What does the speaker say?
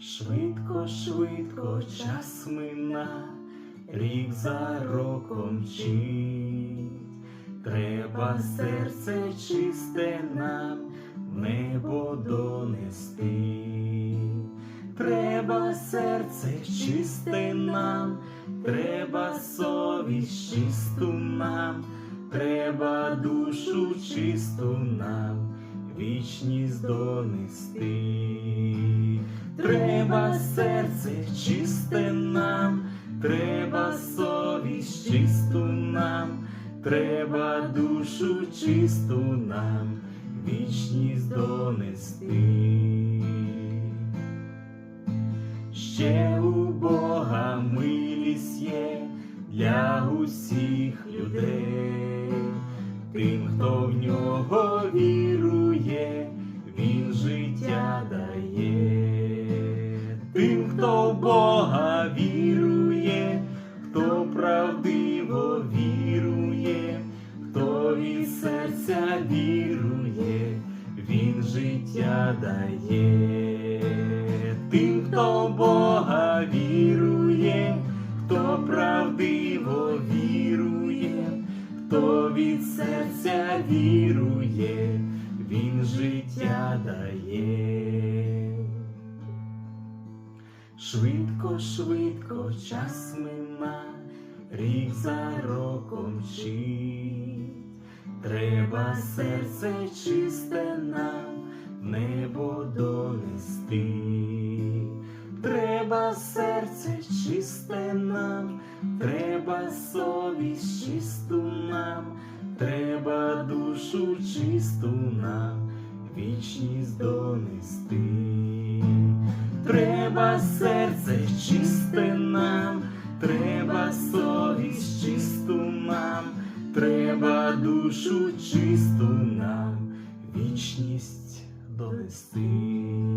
Швидко, швидко час мина, рік за роком мчить. Треба серце чисте нам в небо донести. Треба серце чисте нам, треба совість чисту нам, треба душу чисту нам, вічність донести. Треба серце чисте нам, треба совість чисту нам, треба душу чисту нам, вічність донести. Ще у Бога милість є для усіх хто в Бога вірує, хто правдиво вірує, хто від серця вірує, він життя дає, тим, хто в Бога вірує, хто правдиво вірує, хто від серця вірує, він життя дає. Швидко, швидко час мина, рік за роком мчить. Треба серце чисте нам небо донести. Треба серце чисте нам, треба совість чисту нам, треба душу чисту нам, вічність донести. Треба серце чисте нам, треба совість чисту нам, треба душу чисту нам, вічність донести.